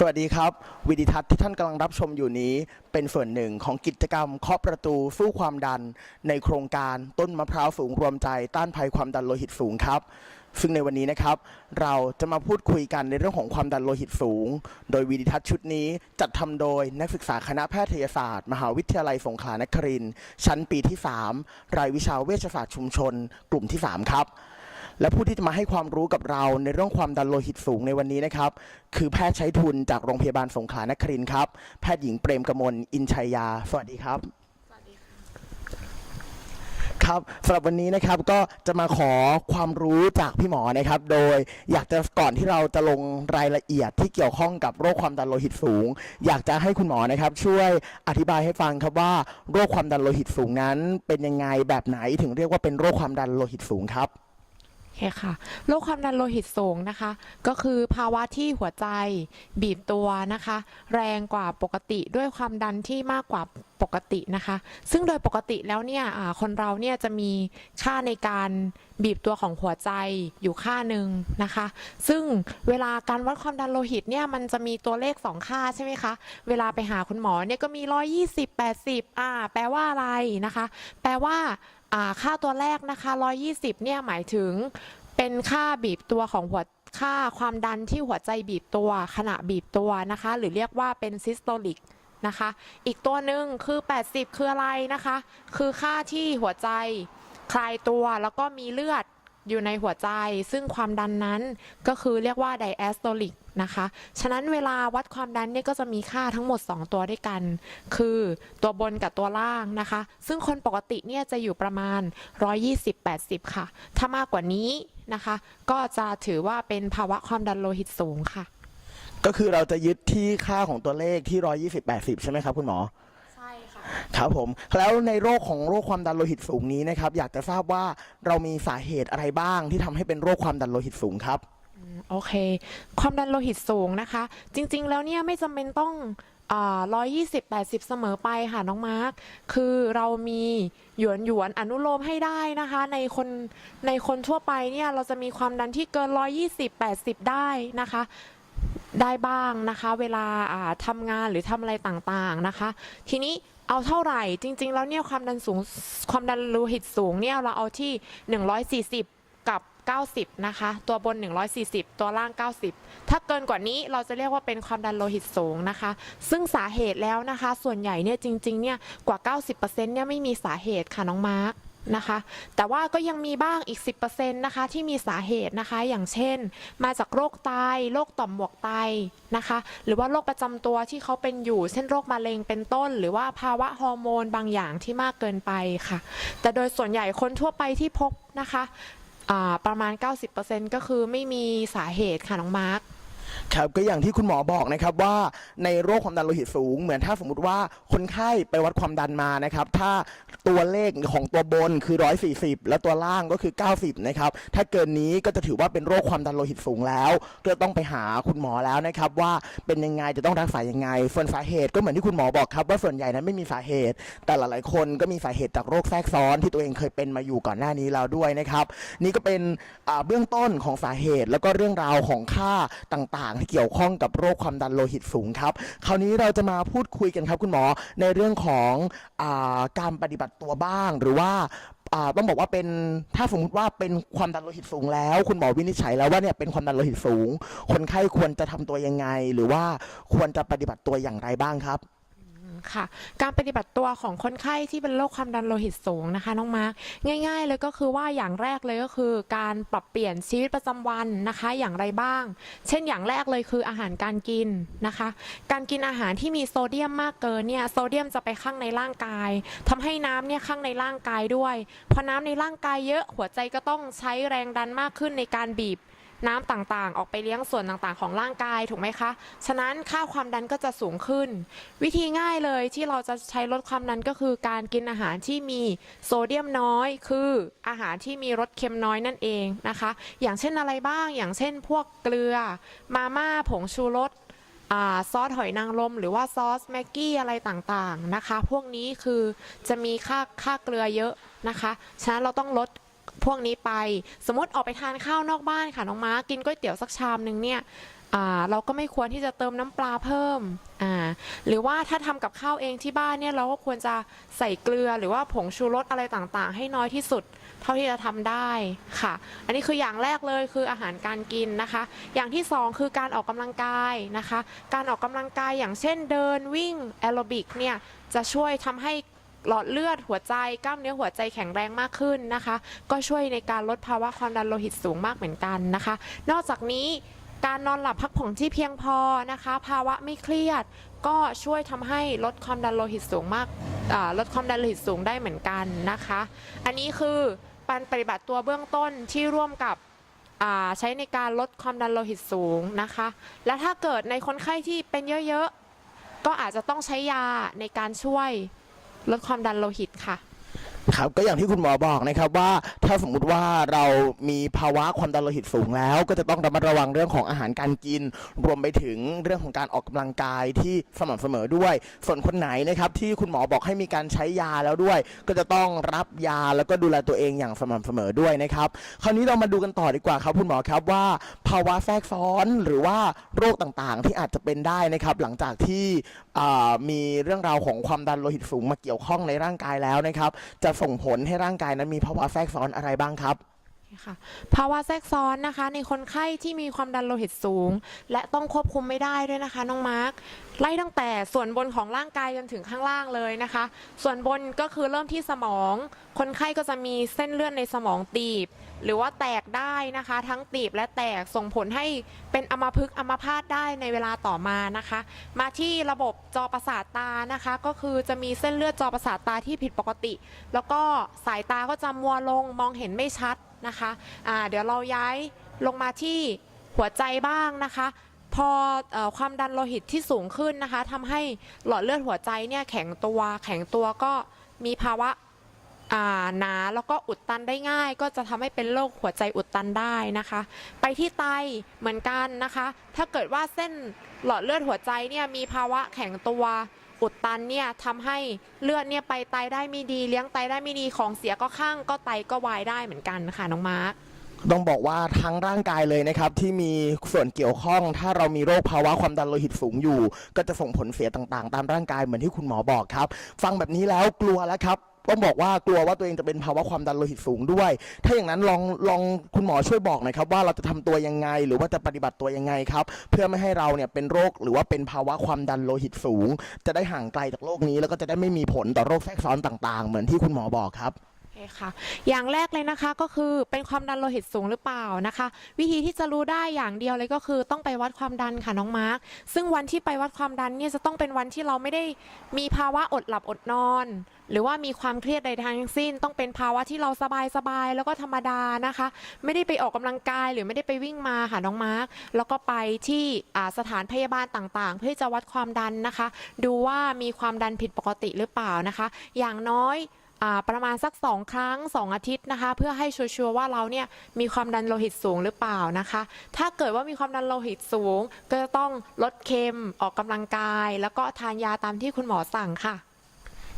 สวัสดีครับ วิดิทัศน์ที่ท่านกำลังรับชมอยู่นี้ เป็นส่วนหนึ่งของกิจกรรมเคาะประตูสู้ความดัน ในโครงการต้นมะพร้าวสูงรวมใจต้านภัยความดันโลหิตสูงครับ ซึ่งในวันนี้นะครับ เราจะมาพูดคุยกันในเรื่องของความดันโลหิตสูง โดยวิดิทัศน์ชุดนี้จัดทำโดยนักศึกษาคณะแพทยศาสตร์ มหาวิทยาลัยสงขลานครินทร์ชั้นปีที่ 3 รายวิชาเวชศาสตร์ชุมชน กลุ่มที่ 3 ครับ และผู้ที่จะมาให้ความรู้กับเราในเรื่องความดันโลหิตสูงในวันนี้นะครับ คือแพทย์ใช้ทุนจากโรงพยาบาลสงขลานครินทร์ครับ แพทย์หญิงเปรมกมลอินชัยยา สวัสดีครับ ครับสำหรับวันนี้นะครับก็จะมาขอความรู้จากพี่หมอนะครับ โดยอยากจะก่อนที่เราจะลงรายละเอียดที่เกี่ยวข้องกับโรคความดันโลหิตสูง อยากจะให้คุณหมอนะครับ ช่วยอธิบายให้ฟังครับว่า โรคความดันโลหิตสูงนั้น เป็นยังไงแบบไหนถึงเรียกว่าเป็นโรคความดันโลหิตสูงครับโอเคค่ะโรคความดันโลหิตสูงนะคะ ก็คือภาวะที่หัวใจบีบตัวนะคะ แรงกว่าปกติด้วยความดันที่มากกว่าปกตินะคะ ซึ่งโดยปกติแล้วเนี่ยคนเราเนี่ยจะมีค่าในการบีบตัวของหัวใจอยู่ค่าหนึ่งนะคะ ซึ่งเวลาการวัดความดันโลหิตเนี่ยมันจะมีตัวเลขสองค่าใช่ไหมคะ เวลาไปหาคุณหมอเนี่ยก็มี 120 80 อ่า แปลว่าอะไรนะคะ แปลว่า ค่าตัวแรกนะคะ 120 เนี่ยหมายถึงเป็นค่าบีบตัวของหัวค่าความดันที่หัวใจบีบตัวขณะบีบตัวนะคะ หรือเรียกว่าเป็นซิสโตลิกนะคะ อีกตัวหนึ่งคือ 80 คืออะไรนะคะ คือค่าที่หัวใจคลายตัวแล้วก็มีเลือด อยู่ในหัวใจ ซึ่งความดันนั้นก็คือเรียกว่าไดแอสโตลิกนะคะ ฉะนั้นเวลาวัดความดันเนี่ยก็จะมีค่าทั้งหมด 2 ตัวด้วยกัน คือตัวบนกับตัวล่างนะคะ ซึ่งคนปกติเนี่ยจะอยู่ประมาณ 120-80 ค่ะ ถ้ามากกว่านี้นะคะ ก็จะถือว่าเป็นภาวะความดันโลหิตสูงค่ะ ก็คือเราจะยึดที่ค่าของตัวเลขที่ 120 80 ใช่ไหมครับคุณหมอ ครับผมแล้วในโรคของโรคความดันโลหิตสูงนี้นะครับ อยากจะทราบว่าเรามีสาเหตุอะไรบ้างที่ทำให้เป็นโรคความดันโลหิตสูงครับ โอเค ความดันโลหิตสูงนะคะ จริงๆ แล้วเนี่ยไม่จำเป็นต้องร้อยยี่สิบแปดสิบเสมอไปค่ะน้องมาร์ค คือเรามีหยวนหยวนอนุโลมให้ได้นะคะ ในคนในคนทั่วไปเนี่ยเราจะมีความดันที่เกินร้อยยี่สิบแปดสิบได้นะคะ ได้บ้างนะคะ เวลาอ่าทำงานหรือทำอะไรต่างๆนะคะ ทีนี้ เอาเท่าไหร่ จริง ๆ แล้วเนี่ยความดันสูงความดันโลหิตสูงเนี่ยเราเอาที่ 140 กับ 90 นะคะ ตัวบน 140 ตัวล่าง 90 ถ้าเกินกว่านี้เราจะเรียกว่าเป็นความดันโลหิตสูงนะคะ ซึ่งสาเหตุแล้วนะคะ ส่วนใหญ่เนี่ยจริง ๆ เนี่ยกว่า 90%เนี่ยไม่มีสาเหตุค่ะน้องมาร์ค นะคะ แต่ว่าก็ยังมีบ้างอีก 10%นะคะที่มีสาเหตุนะคะ อย่างเช่น มาจากโรคไต โรคต่อมหมวกไตนะคะ หรือว่าโรคประจำตัวที่เขาเป็นอยู่ เช่นโรคมะเร็งเป็นต้น หรือว่าภาวะฮอร์โมนบางอย่างที่มากเกินไปค่ะ แต่โดยส่วนใหญ่คนทั่วไปที่พบนะคะ ประมาณ 90%ก็คือไม่มีสาเหตุค่ะน้องมาร์ค ครับก็อย่างที่คุณหมอบอกนะครับว่าในโรคความดันโลหิตสูง เหมือนถ้าสมมติว่าคนไข้ไปวัดความดันมานะครับถ้าตัวเลขของตัวบนคือ 140 แล้วตัวล่างก็คือ 90 นะครับถ้าเกินนี้ก็จะถือว่าเป็นโรคความดันโลหิตสูงแล้วก็ต้องไปหาคุณหมอแล้วนะครับว่าเป็นยังไงจะต้องรักษายังไงส่วนสาเหตุก็เหมือนที่คุณหมอบอกครับว่าส่วนใหญ่นั้นไม่มีสาเหตุ แต่หลายๆคนก็มีสาเหตุจากโรคแทรกซ้อนที่ตัวเองเคยเป็นมาอยู่ก่อนหน้านี้แล้วด้วยนะครับนี่ก็เป็นเบื้องต้นของสาเหตุแล้วก็เรื่องราวของค่าต่างเกี่ยวข้องกับโรคความดันโลหิตสูงครับ คราวนี้เราจะมาพูดคุยกันครับคุณหมอในเรื่องของอาการปฏิบัติตัวบ้าง หรือว่าอ่าต้องบอกว่าเป็นถ้าสมมติว่าเป็นความดันโลหิตสูงแล้ว คุณหมอวินิจฉัยแล้วว่าเนี่ยเป็นความดันโลหิตสูง คนไข้ควรจะทำตัวยังไง หรือว่าควรจะปฏิบัติตัวอย่างไรบ้างครับ ค่ะ การปฏิบัติตัวของคนไข้ที่เป็นโรคความดันโลหิตสูงนะคะน้องมาร์คง่าย ๆ เลยก็คือว่าอย่างแรกเลยก็คือ การปรับเปลี่ยนชีวิตประจำวันนะคะ อย่างไรบ้าง เช่นอย่างแรกเลยคืออาหารการกินนะคะ การกินอาหารที่มีโซเดียมมากเกินเนี่ยโซเดียมจะไปข้างในร่างกายทำให้น้ำเนี่ยข้างในร่างกายด้วยพอน้ำในร่างกายเยอะหัวใจก็ต้องใช้แรงดันมากขึ้นในการบีบ น้ำต่างๆ ออกไปเลี้ยงส่วนต่างๆ ของร่างกายถูกไหมคะ ฉะนั้นค่าความดันก็จะสูงขึ้น วิธีง่ายเลยที่เราจะใช้ลดความดันก็คือการกินอาหารที่มีโซเดียมน้อย คืออาหารที่มีรสเค็มน้อยนั่นเองนะคะ อย่างเช่นอะไรบ้าง อย่างเช่น พวกเกลือ มาม่า ผงชูรสอ่าซอสหอยนางรมหรือว่าซอสแม็กกี้อะไรต่างๆนะคะ พวกนี้คือจะมีค่าค่าเกลือเยอะนะคะ ฉะนั้นเราต้องลด พวกนี้ไป สมมติออกไปทานข้าวนอกบ้านค่ะน้องม้ากินก๋วยเตี๋ยวสักชามหนึ่งเนี่ยอ่าเราก็ไม่ควรที่จะเติมน้ำปลาเพิ่มอ่าหรือว่าถ้าทำกับข้าวเองที่บ้านเนี่ยเราก็ควรจะใส่เกลือหรือว่าผงชูรสอะไรต่างๆ ให้น้อยที่สุด เท่าที่จะทำได้ค่ะ อันนี้คืออย่างแรกเลยคืออาหารการกินนะคะ อย่างที่สองคือการออกกำลังกายนะคะ การออกกำลังกายอย่างเช่นเดินวิ่งแอโรบิกเนี่ยจะช่วยทำให้ หลอดเลือดหัวใจกล้ามเนื้อหัวใจแข็งแรงมากขึ้นนะคะ ก็ช่วยในการลดภาวะความดันโลหิตสูงมากเหมือนกันนะคะ นอกจากนี้การนอนหลับพักผ่อนที่เพียงพอนะคะ ภาวะไม่เครียด ก็ช่วยทำให้ลดความดันโลหิตสูงมากลดความดันโลหิตสูงได้เหมือนกันนะคะ อันนี้คือการปฏิบัติตัวเบื้องต้นที่ร่วมกับใช้ในการลดความดันโลหิตสูงนะคะ และถ้าเกิดในคนไข้ที่เป็นเยอะๆ ก็อาจจะต้องใช้ยาในการช่วย ลดความดันโลหิตค่ะ ครับก็อย่างที่คุณหมอบอกนะครับว่าถ้าสมมุติว่าเรามีภาวะความดันโลหิตสูงแล้ว ก็จะต้องระมัดระวังเรื่องของอาหารการกิน รวมไปถึงเรื่องของการออกกำลังกายที่สม่ำเสมอด้วย ส่วนคนไหนนะครับที่คุณหมอบอกให้มีการใช้ยาแล้วด้วย ก็จะต้องรับยาแล้วก็ดูแลตัวเองอย่างสม่ำเสมอด้วยนะครับคราวนี้เรามาดูกันต่อดีกว่าครับคุณหมอครับว่า ภาวะแทรกซ้อนหรือว่าโรคต่างๆ ที่อาจจะเป็นได้นะครับหลังจากที่มีเรื่องราวของความดันโลหิตสูงมาเกี่ยวข้องในร่างกายแล้วนะครับจะส่งผลให้ร่างกายนั้นมีภาวะแทรกซ้อนอะไรบ้างครับ ค่ะภาวะแทรกซ้อนนะคะ ในคนไข้ที่มีความดันโลหิตสูง และต้องควบคุมไม่ได้ด้วยนะคะ น้องมาร์ค ไล่ตั้งแต่ส่วนบนของร่างกายจนถึงข้างล่างเลยนะคะ ส่วนบนก็คือเริ่มที่สมอง คนไข้ก็จะมีเส้นเลือดในสมองตีบ หรือว่าแตกได้นะคะ ทั้งตีบและแตกส่งผลให้เป็นอัมพฤกษ์อัมพาตได้ในเวลาต่อมานะคะ มาที่ระบบจอประสาทตานะคะ ก็คือจะมีเส้นเลือดจอประสาทตาที่ผิดปกติ แล้วก็สายตาก็จะมัวลงมองเห็นไม่ชัดนะคะเดี๋ยวเราย้ายลงมาที่หัวใจบ้างนะคะ พออความดันโลหิตที่สูงขึ้นนะคะทำให้หลอดเลือดหัวใจเนี่ยแข็งตัว แข็งตัวก็มีภาวะาหนาแล้วก็อุดตันได้ง่าย ก็จะทำให้เป็นโรคหัวใจอุดตันได้นะคะ ไปที่ไตเหมือนกันนะคะ ถ้าเกิดว่าเส้นหลอดเลือดหัวใจเนี่ยมีภาวะแข็งตัวอุดตันเนี่ยทำให้เลือดเนี่ยไปไตได้ไม่ดี เลี้ยงไตได้ไม่ดีของเสียก็ข้างก็ไตก็วายได้เหมือนกันค่ะน้องมาร์ค ต้องบอกว่าทั้งร่างกายเลยนะครับ ที่มีส่วนเกี่ยวข้อง ถ้าเรามีโรคภาวะความดันโลหิตสูงอยู่ ก็จะส่งผลเสียต่างๆ ตามร่างกายเหมือนที่คุณหมอบอกครับ ฟังแบบนี้แล้วกลัวแล้วครับต้องบอกว่ากลัวว่าตัวเองจะเป็นภาวะความดันโลหิตสูงด้วย ถ้าอย่างนั้นลองลองคุณหมอช่วยบอกหน่อยครับว่าเราจะทำตัวยังไง หรือว่าจะปฏิบัติตัวยังไงครับ เพื่อไม่ให้เราเนี่ยเป็นโรคหรือว่าเป็นภาวะความดันโลหิตสูง จะได้ห่างไกลจากโรคนี้แล้วก็จะได้ไม่มีผลต่อโรคแทรกซ้อนต่าง ๆ เหมือนที่คุณหมอบอกครับ คค่ะอย่างแรกเลยนะคะก็คือเป็นความดันโลหิตสูงหรือเปล่านะคะ วิธีที่จะรู้ได้อย่างเดียวเลยก็คือต้องไปวัดความดันค่ะน้องมาร์คซึ่งวันที่ไปวัดความดันเนี่ยจะต้องเป็นวันที่เราไม่ได้มีภาวะอดหลับอดนอน หรือว่ามีความเครียดใดทั้งสิ้น ต้องเป็นภาวะที่เราสบายสบายๆแล้วก็ธรรมดานะคะ ไม่ได้ไปออกกำลังกายหรือไม่ได้ไปวิ่งมาค่ะน้องมาร์คแล้วก็ไปที่สถานพยาบาลต่างๆ เพื่อจะวัดความดันนะคะ ดูว่ามีความดันผิดปกติหรือเปล่านะคะ อย่างน้อย ประมาณสัก 2 ครั้ง 2 อาทิตย์นะคะ เพื่อให้ชัวร์ว่าเราเนี่ยมีความดันโลหิตสูงหรือเปล่านะคะ ถ้าเกิดว่ามีความดันโลหิตสูง ก็จะต้องลดเค็มออกกำลังกาย แล้วก็ทานยาตามที่คุณหมอสั่งค่ะ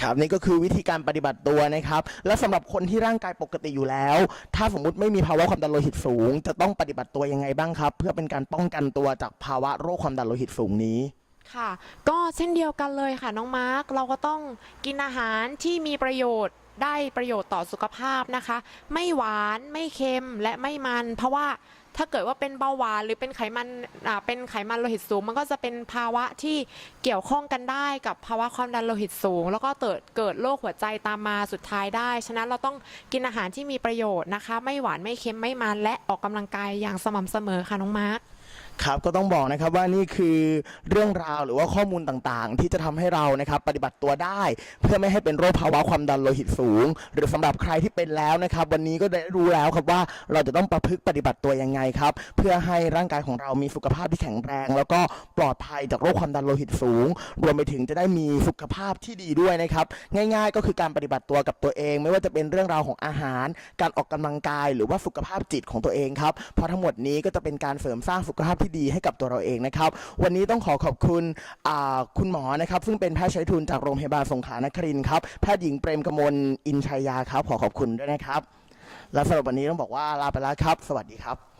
ครับนี่ก็คือวิธีการปฏิบัติตัวนะครับ และสำหรับคนที่ร่างกายปกติอยู่แล้ว ถ้าสมมุติไม่มีภาวะความดันโลหิตสูง จะต้องปฏิบัติตัวยังไงบ้างครับ เพื่อเป็นการป้องกันตัวจากภาวะโรคความดันโลหิตสูงนี้ ค่ะ ก็เช่นเดียวกันเลยค่ะน้องมาร์คเราก็ต้องกินอาหารที่มีประโยชน์ได้ประโยชน์ต่อสุขภาพนะคะ ไม่หวานไม่เค็มและไม่มัน เพราะว่าถ้าเกิดว่าเป็นเบาหวานหรือเป็นไขมันอ่าเป็นไขมันโลหิตสูง มันก็จะเป็นภาวะที่เกี่ยวข้องกันได้กับภาวะความดันโลหิตสูง แล้วก็เกิดเกิดโรคหัวใจตามมาสุดท้ายได้ ฉะนั้นเราต้องกินอาหารที่มีประโยชน์นะคะ ไม่หวานไม่เค็มไม่มันและออกกำลังกายอย่างสม่ำเสมอค่ะน้องมาร์ค ครับก็ต้องบอกนะครับว่านี่คือเรื่องราวหรือว่าข้อมูลต่างๆ ที่จะทำให้เรานะครับปฏิบัติตัวได้ เพื่อไม่ให้เป็นโรคภาวะความดันโลหิตสูง หรือสำหรับใครที่เป็นแล้วนะครับ วันนี้ก็ได้รู้แล้วครับว่าเราจะต้องประพฤติปฏิบัติตัวยังไงครับ เพื่อให้ร่างกายของเรามีสุขภาพที่แข็งแรง แล้วก็ปลอดภัยจากโรคความดันโลหิตสูง รวมไปถึงจะได้มีสุขภาพที่ดีด้วยนะครับ ง่าย ๆ ก็คือการปฏิบัติตัวกับตัวเอง ไม่ว่าจะเป็นเรื่องราวของอาหาร การออกกำลังกาย หรือว่าสุขภาพจิตของตัวเองครับเพราะทั้งหมดนี้ก็จะเป็นการเสริมสร้างสุขภาพที่ดีให้กับตัวเราเองนะครับ วันนี้ต้องขอขอบคุณอ่าคุณหมอนะครับ ซึ่งเป็นแพทย์ใช้ทุนจากโรงพยาบาลสงขลานครินทร์ครับแพทย์หญิงเปรมกมลอินชัยยาครับ ขอขอบคุณด้วยนะครับ และสำหรับวันนี้ต้องบอกว่าลาไปแล้วครับ สวัสดีครับ